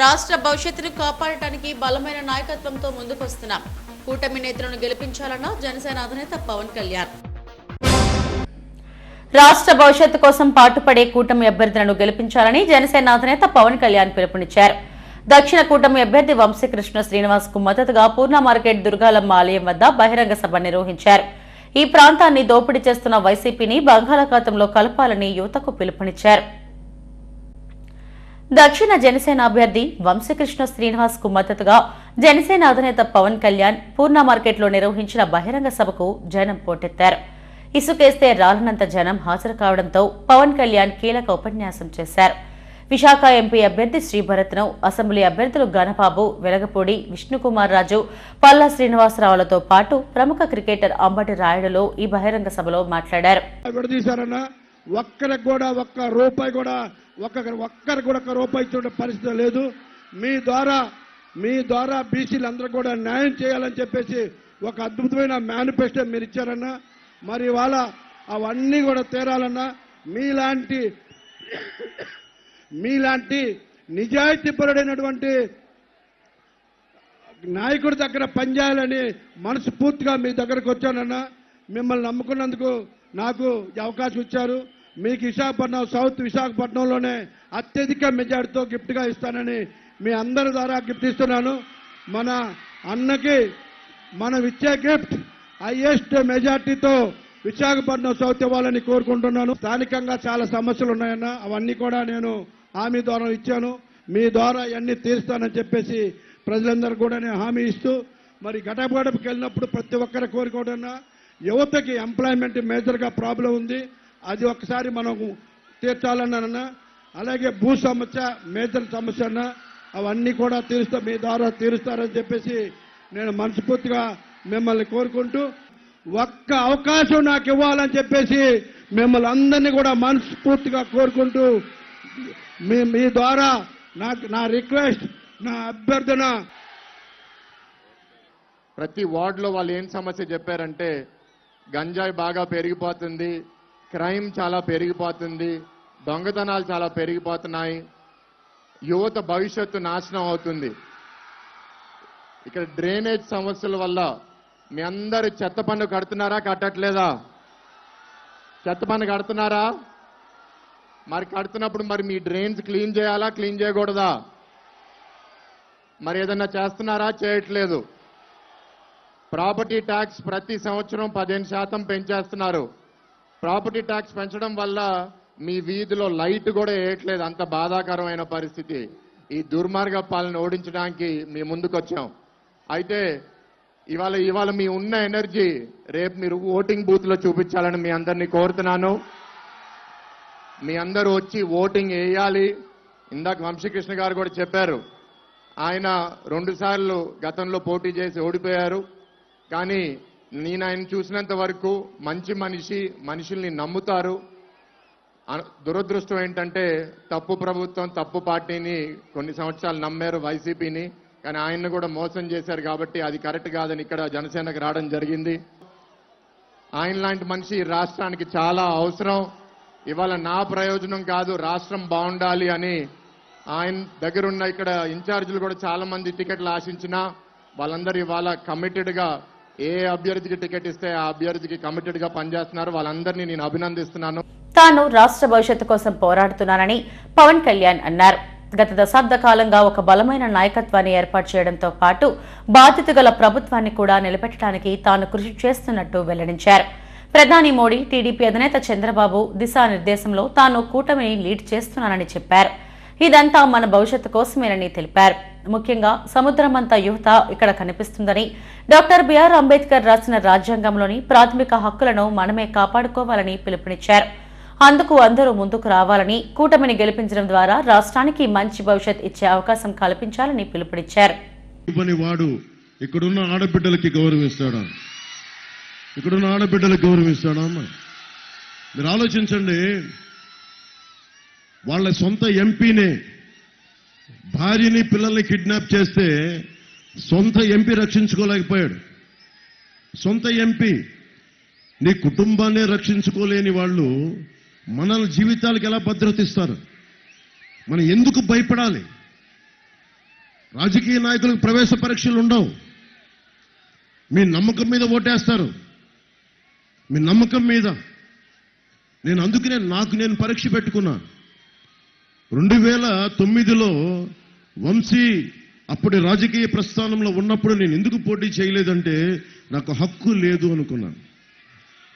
రాష్ట్ర భవిష్యత్తును కాపాడటానికి బలమైన నాయకత్వంతో ముందుకొస్తున్నాం. కూటమి నేతలను గెలిపించాలన్న జనసేన అధినేత పవన్ కళ్యాణ్. రాష్ట్ర భవిష్యత్తు కోసం పాటుపడే కూటమి అభ్యర్థులను గెలిపించాలని జనసేన అధినేత పవన్ కళ్యాణ్ పిలుపునిచ్చారు. దక్షిణ కూటమి అభ్యర్థి వంశీకృష్ణ శ్రీనివాస్కు మద్దతుగా పూర్ణ మార్కెట్ దుర్గాలమ్మ ఆలయం వద్ద బహిరంగ సభ నిర్వహించారు. ఈ ప్రాంతాన్ని దోపిడీ చేస్తున్న వైసీపీని బంగాళాఖాతంలో కలపాలని యువతకు పిలుపునిచ్చారు. దక్షిణ జనసేన అభ్యర్థి వంశకృష్ణ శ్రీనివాస్కు మద్దతుగా జనసేన అధినేత పవన్ కళ్యాణ్ పూర్ణ మార్కెట్లో నిర్వహించిన బహిరంగ సభకు జనం పోటెత్తారు. ఇసుకేస్తే రాలనంత జనం హాజరు కావడంతో పవన్ కళ్యాణ్ కీలక ఉపన్యాసం చేశారు. విశాఖ ఎంపీ అభ్యర్థి శ్రీభరత్ను అసెంబ్లీ అభ్యర్థులు గణబాబు వెలగపూడి విష్ణుకుమార్ రాజు పల్లా శ్రీనివాసరావులతో పాటు ప్రముఖ క్రికెటర్ అంబటి రాయుడులు ఈ బహిరంగ సభలో మాట్లాడారు. ఒక్కరికి కూడా ఒక్క రూపాయి కూడా ఒక్కొక్కరు ఒక్కరికి కూడా ఒక రూపాయి ఇచ్చే పరిస్థితి లేదు. మీ ద్వారా మీ ద్వారా బీసీలందరూ కూడా న్యాయం చేయాలని చెప్పేసి ఒక అద్భుతమైన మేనిఫెస్టో మీరు ఇచ్చారన్నా. మరి ఇవాళ అవన్నీ కూడా తీరాలన్నా మీలాంటి మీలాంటి నిజాయితీపరుడైనటువంటి నాయకుడి దగ్గర పనిచేయాలని మనస్ఫూర్తిగా మీ దగ్గరకు వచ్చానన్నా. మిమ్మల్ని నమ్ముకున్నందుకు నాకు అవకాశం ఇచ్చారు. మీకు విశాఖపట్నం సౌత్ విశాఖపట్నంలోనే అత్యధిక మెజార్టీతో గిఫ్ట్గా ఇస్తానని మీ అందరి ద్వారా గిఫ్ట్ ఇస్తున్నాను. మన అన్నకి మనం ఇచ్చే గిఫ్ట్ హైయెస్ట్ మెజార్టీతో విశాఖపట్నం సౌత్ ఇవ్వాలని కోరుకుంటున్నాను. స్థానికంగా చాలా సమస్యలు ఉన్నాయన్న అవన్నీ కూడా నేను హామీ ద్వారా ఇచ్చాను. మీ ద్వారా ఇవన్నీ తీరుస్తానని చెప్పేసి ప్రజలందరూ కూడా నేను హామీ ఇస్తూ మరి గడప గడపకి వెళ్ళినప్పుడు ప్రతి ఒక్కరి కోరుకోవడన్నా యువతకి ఎంప్లాయ్మెంట్ మేజర్గా ప్రాబ్లం ఉంది. అది ఒకసారి మనం తీర్చాలన్న అలాగే భూ సమస్య మేజర్ సమస్య అన్న అవన్నీ కూడా తీరుస్తా మీ ద్వారా తీరుస్తారని చెప్పేసి నేను మనస్ఫూర్తిగా మిమ్మల్ని కోరుకుంటూ ఒక్క అవకాశం నాకు ఇవ్వాలని చెప్పేసి మిమ్మల్ని అందరినీ కూడా మనస్ఫూర్తిగా కోరుకుంటూ మీ మీ ద్వారా నాకు నా రిక్వెస్ట్ నా అభ్యర్థన. ప్రతి వార్డులో వాళ్ళు ఏం సమస్య చెప్పారంటే గంజాయి బాగా పెరిగిపోతుంది క్రైమ్ చాలా పెరిగిపోతుంది దొంగతనాలు చాలా పెరిగిపోతున్నాయి యువత భవిష్యత్తు నాశనం అవుతుంది. ఇక్కడ డ్రైనేజ్ సమస్యల వల్ల మీ అందరు చెత్త పన్ను కడుతున్నారా కట్టట్లేదా? చెత్త పన్ను కడుతున్నారా? మరి కడుతున్నప్పుడు మరి మీ డ్రైన్స్ క్లీన్ చేయాలా క్లీన్ చేయకూడదా? మరి ఏదన్నా చేస్తున్నారా చేయట్లేదు. ప్రాపర్టీ ట్యాక్స్ ప్రతి సంవత్సరం పదిహేను శాతం పెంచేస్తున్నారు. ప్రాపర్టీ ట్యాక్స్ పెంచడం వల్ల మీ వీధిలో లైట్ కూడా వేయట్లేదు. అంత బాధాకరమైన పరిస్థితి. ఈ దుర్మార్గ పాలన ఓడించడానికి మీ ముందుకు వచ్చాం అయితే ఇవాళ ఇవాళ మీ ఉన్న ఎనర్జీ రేపు మీరు ఓటింగ్ బూత్లో చూపించాలని మీ అందరినీ కోరుతున్నాను. మీ అందరూ వచ్చి ఓటింగ్ వేయాలి. ఇందాక వంశీకృష్ణ గారు కూడా చెప్పారు. ఆయన రెండుసార్లు గతంలో పోటీ చేసి ఓడిపోయారు. కానీ నేను ఆయన చూసినంత వరకు మంచి మనిషి మనుషుల్ని నమ్ముతారు. దురదృష్టం ఏంటంటే తప్పు ప్రభుత్వం తప్పు పార్టీని కొన్ని సంవత్సరాలు నమ్మారు వైసీపీని కానీ ఆయన్ని కూడా మోసం చేశారు కాబట్టి అది కరెక్ట్ కాదని ఇక్కడ జనసేనకు రావడం జరిగింది. ఆయన లాంటి మనిషి రాష్ట్రానికి చాలా అవసరం. ఇవాళ నా ప్రయోజనం కాదు రాష్ట్రం బాగుండాలి అని ఆయన దగ్గరున్న ఇక్కడ ఇన్ఛార్జీలు కూడా చాలా మంది టికెట్లు ఆశించినా వాళ్ళందరూ ఇవాళ కమిటెడ్గా ఏ అభ్యర్థికి టికెట్ ఇస్తే ఆ అభ్యర్థికి కమిటెడ్గా పనిచేస్తున్నారు. వాళ్ళందరినీ నేను అభినందిస్తున్నాను. తాను రాష్ట్ర భవిష్యత్తు కోసం పోరాడుతున్నానని పవన్ కళ్యాణ్ అన్నారు. గత దశాబ్ద కాలంగా ఒక బలమైన నాయకత్వాన్ని ఏర్పాటు చేయడంతో పాటు బాధ్యత గల ప్రభుత్వాన్ని కూడా నిలబెట్టడానికి తాను కృషి చేస్తున్నట్టు వెల్లడించారు. ప్రధాని మోడీ టీడీపీ అధినేత చంద్రబాబు దిశానిర్దేశంలో తాను కూటమిని లీడ్ చేస్తున్నానని చెప్పారు. ఇదంతా మన భవిష్యత్తు కోసమేనని తెలిపారు. ముఖ్యంగా సముద్రమంతా యువత ఇక్కడ కనిపిస్తుందని. డాక్టర్ బిఆర్ అంబేద్కర్ రాసిన రాజ్యాంగంలోని ప్రాథమిక హక్కులను మనమే కాపాడుకోవాలని పిలుపునిచ్చారు. అందుకు అందరూ ముందుకు రావాలని కూటమిని గెలిపించడం ద్వారా రాష్ట్రానికి మంచి భవిష్యత్ ఇచ్చే అవకాశం కల్పించాలని పిలుపునిచ్చారు. వాడు ఇక్కడున్న ఆడబిడ్డలకి గౌరవిస్తాడా? ఇక్కడున్న ఆడబిడ్డలకు గౌరవిస్తాడా మీరు ఆలోచించండి. వాళ్ళ సొంత ఎంపీనే భార్యని పిల్లల్ని కిడ్నాప్ చేస్తే సొంత ఎంపీ రక్షించుకోలేకపోయాడు. సొంత ఎంపీ. నీ కుటుంబాన్ని రక్షించుకోలేని వాళ్ళు మన జీవితాలకు ఎలా భద్రత ఇస్తారు? మనం ఎందుకు భయపడాలి? రాజకీయ నాయకులకు ప్రవేశ పరీక్షలు ఉండవు. మీ నమ్మకం మీద ఓటేస్తారు. మీ నమ్మకం మీద. నేను అందుకనే నాకు నేను పరీక్ష పెట్టుకున్నాను రెండు వేల తొమ్మిదిలో వంశీ అప్పటి రాజకీయ ప్రస్థానంలో ఉన్నప్పుడు నేను ఎందుకు పోటీ చేయలేదంటే నాకు హక్కు లేదు అనుకున్నాను.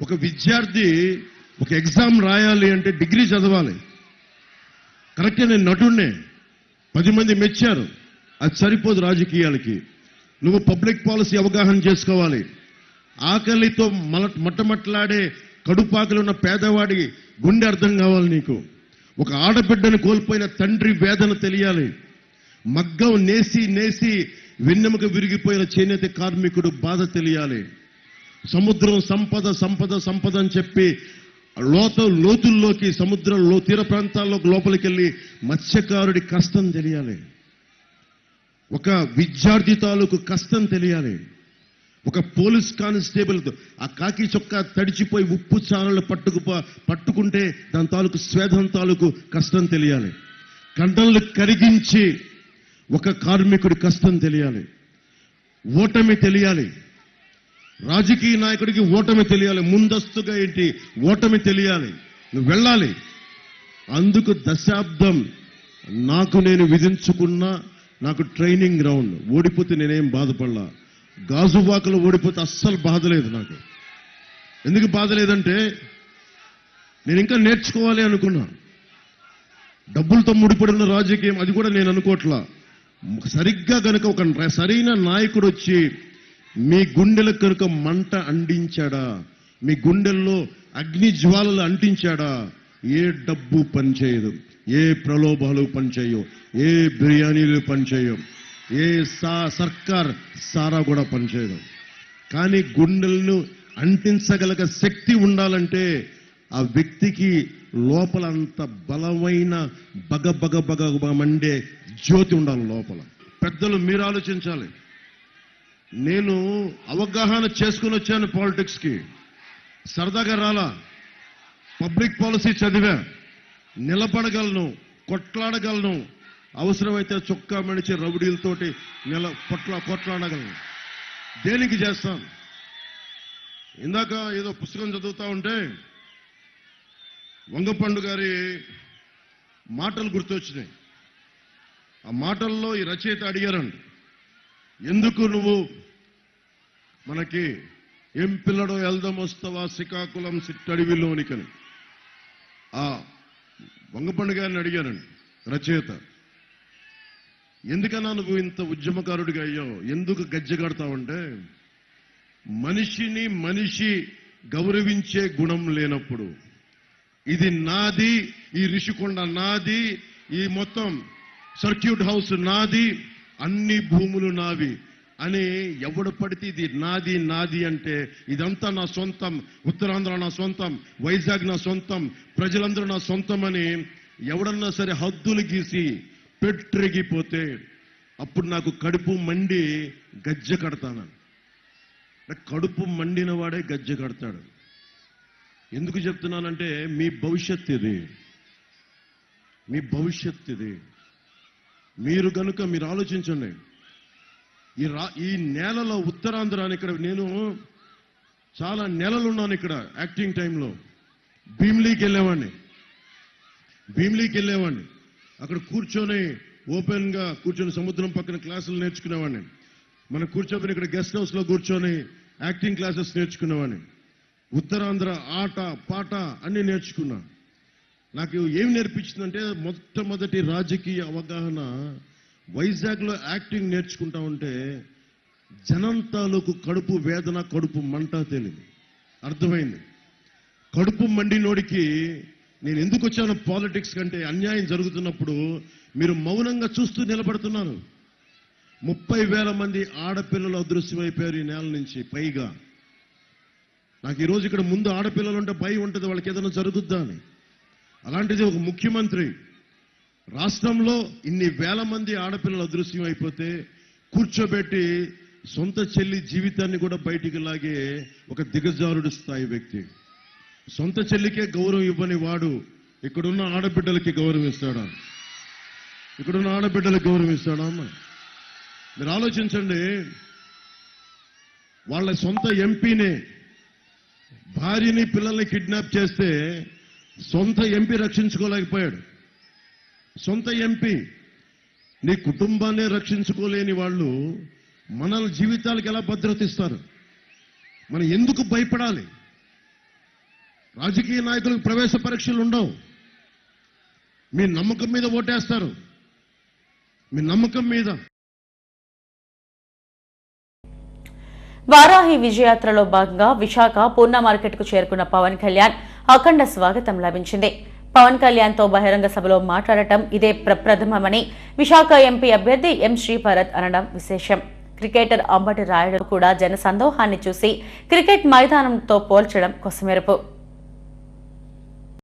ఒక విద్యార్థి ఒక ఎగ్జామ్ రాయాలి అంటే డిగ్రీ చదవాలి. కరెక్టే నేను నటుణ్ణే. పది మంది మెచ్చారు. అది సరిపోదు రాజకీయాలకి. నువ్వు పబ్లిక్ పాలసీ అవగాహన చేసుకోవాలి. ఆకలితో మల మట్టమట్లాడే కడుపాకలు ఉన్న పేదవాడి గుండె అర్థం కావాలి నీకు. ఒక ఆడబిడ్డను కోల్పోయిన తండ్రి వేదన తెలియాలి. మగ్గం నేసి నేసి వెన్నెముక విరిగిపోయిన చేనేత కార్మికుడు బాధ తెలియాలి. సముద్రం సంపద సంపద సంపద అని చెప్పి లోత లోతుల్లోకి సముద్రంలో తీర ప్రాంతాల్లోకి లోపలికి వెళ్ళి మత్స్యకారుడి కష్టం తెలియాలి. ఒక విద్యార్థి తాలూకు కష్టం తెలియాలి. ఒక పోలీస్ కానిస్టేబుల్తో ఆ కాకి చొక్కా తడిచిపోయి ఉప్పు చారలు పట్టుకు పట్టుకుంటే దాని తాలూకు స్వేదం తాలూకు కష్టం తెలియాలి. కండలు కరిగించి ఒక కార్మికుడి కష్టం తెలియాలి. ఓటమి తెలియాలి. రాజకీయ నాయకుడికి ఓటమి తెలియాలి. ముందస్తుగా ఏంటి? ఓటమి తెలియాలి. నువ్వు వెళ్ళాలి. అందుకు దశాబ్దం నాకు నేను విధించుకున్న నాకు ట్రైనింగ్ గ్రౌండ్. ఓడిపోతే నేనేం బాధపడలా. గాజువాకలో ఓడిపోతే అస్సలు బాధ లేదు నాకు. ఎందుకు బాధ లేదంటే నేను ఇంకా నేర్చుకోవాలి అనుకున్నా. డబ్బులతో ముడిపడిన రాజకీయం అది కూడా నేను అనుకోవట్లా. సరిగ్గా కనుక ఒక సరైన నాయకుడు వచ్చి మీ గుండెలకు కనుక మంట అంటించాడా? మీ గుండెల్లో అగ్ని జ్వాలలు అంటించాడా? ఏ డబ్బు పనిచేయదు ఏ ప్రలోభాలు పనిచేయవు ఏ బిర్యానీలు పనిచేయవు. ఏ సా సర్కార్ సారా కూడా పనిచేయదు. కానీ గుండెలను అంటించగలగ శక్తి ఉండాలంటే ఆ వ్యక్తికి లోపల అంత బలమైన బగ బగ బగ మండే జ్యోతి ఉండాలి లోపల. పెద్దలు మీరు ఆలోచించాలి. నేను అవగాహన చేసుకుని వచ్చాను పాలిటిక్స్కి. సరదాగా రాలా? పబ్లిక్ పాలసీ చదివా. నిలబడగలను కొట్లాడగలను అవసరమైతే చొక్కా మడిచి రౌడీలతోటి నెల కొట్లా కొట్లాడగలను. దేనికి చేస్తాను ఇందాక ఏదో పుస్తకం చదువుతా ఉంటే వంగపండు గారి మాటలు గుర్తొచ్చినాయి. ఆ మాటల్లో ఈ రచయిత అడిగారండి ఎందుకు నువ్వు మనకి ఏం పిల్లడో ఎల్దం శ్రీకాకుళం సిట్టడివిలోనికని? ఆ వంగపండు గారిని అడిగానండి రచయిత. ఎందుకన్నా నువ్వు ఇంత ఉద్యమకారుడిగా అయ్యావు? ఎందుకు గజ్జె కడతావంటే మనిషిని మనిషి గౌరవించే గుణం లేనప్పుడు. ఇది నాది ఈ రిషికొండ నాది ఈ మొత్తం సర్క్యూట్ హౌస్ నాది అన్ని భూములు నావి. అని ఎవడు పడితే ఇది నాది నాది అంటే ఇదంతా నా సొంతం ఉత్తరాంధ్ర నా సొంతం వైజాగ్ నా సొంతం ప్రజలందరూ నా సొంతం అని ఎవడన్నా సరే హద్దులు గీసి పెట్రెగిపోతే అప్పుడు నాకు కడుపు మండి గజ్జె కడతాను. కడుపు మండిన వాడే గజ్జె కడతాడు. ఎందుకు చెప్తున్నానంటే మీ భవిష్యత్ ఇది. మీ భవిష్యత్ ఇది. మీరు కనుక మీరు ఆలోచించండి. ఈ రా ఈ నేలలో ఉత్తరాంధ్ర అని ఇక్కడ నేను చాలా నెలలు ఉన్నాను ఇక్కడ యాక్టింగ్ టైంలో. భీమ్లీకి వెళ్ళేవాడిని. భీమ్లీకి వెళ్ళేవాడిని. అక్కడ కూర్చొని ఓపెన్గా కూర్చొని సముద్రం పక్కన క్లాసులు నేర్చుకునేవాడిని. మనం కూర్చోబెని ఇక్కడ గెస్ట్ హౌస్లో కూర్చొని యాక్టింగ్ క్లాసెస్ నేర్చుకునేవాడిని. ఉత్తరాంధ్ర ఆట పాట అన్ని నేర్చుకున్నా. నాకు ఏం నేర్పించిందంటే మొట్టమొదటి రాజకీయ అవగాహన వైజాగ్లో యాక్టింగ్ నేర్చుకుంటా ఉంటే జనం తాలూకు కడుపు వేదన కడుపు మంట తెలియదు అర్థమైంది. కడుపు మండినోడికి నేను ఎందుకు వచ్చాను పాలిటిక్స్ కంటే అన్యాయం జరుగుతున్నప్పుడు మీరు మౌనంగా చూస్తూ నిలబడుతున్నాను ముప్పై వేల మంది ఆడపిల్లలు అదృశ్యమైపోయారు ఈ నేల నుంచి పైగా. నాకు ఈరోజు ఇక్కడ ముందు ఆడపిల్లలు ఉంటే భయం ఉంటుంది వాళ్ళకి ఏదైనా జరుగుద్దా అని. అలాంటిది ఒక ముఖ్యమంత్రి రాష్ట్రంలో ఇన్ని వేల మంది ఆడపిల్లలు అదృశ్యం అయిపోతే కూర్చోబెట్టి సొంత చెల్లి జీవితాన్ని కూడా బయటికి లాగే ఒక దిగజారుడు స్థాయి వ్యక్తి. సొంత చెల్లికే గౌరవం ఇవ్వని వాడు ఇక్కడున్న ఆడబిడ్డలకి గౌరవం ఇస్తాడా? ఇక్కడున్న ఆడబిడ్డలకు గౌరవం ఇస్తాడా అమ్మ? మీరు ఆలోచించండి వాళ్ళ సొంత ఎంపీనే భార్యని పిల్లల్ని కిడ్నాప్ చేస్తే సొంత ఎంపీ రక్షించుకోలేకపోయాడు. సొంత ఎంపీ నీ కుటుంబాన్ని రక్షించుకోలేని వాళ్ళు మన జీవితాలకు ఎలా భద్రత ఇస్తారు? మనం ఎందుకు భయపడాలి? రాజకీయ నాయకులకు ప్రవేశ పరీక్షలు ఉండవు. మీ నమ్మకం మీద ఓటేస్తారు. మీ నమ్మకం మీద. వారాహి విజయయాత్రలో భాగంగా విశాఖ పూర్ణ మార్కెట్కు చేరుకున్న పవన్ కళ్యాణ్ అఖండ స్వాగతం లభించింది. పవన్ కళ్యాణ్తో బహిరంగ సభలో మాట్లాడటం ఇదే ప్రప్రథమమని విశాఖ ఎంపీ అభ్యర్థి ఎం శ్రీభరత్ అనడం విశేషం. క్రికెటర్ అంబటి రాయుడు కూడా జన సందోహాన్ని చూసి క్రికెట్ మైదానంతో పోల్చడం కొసమెరుపు.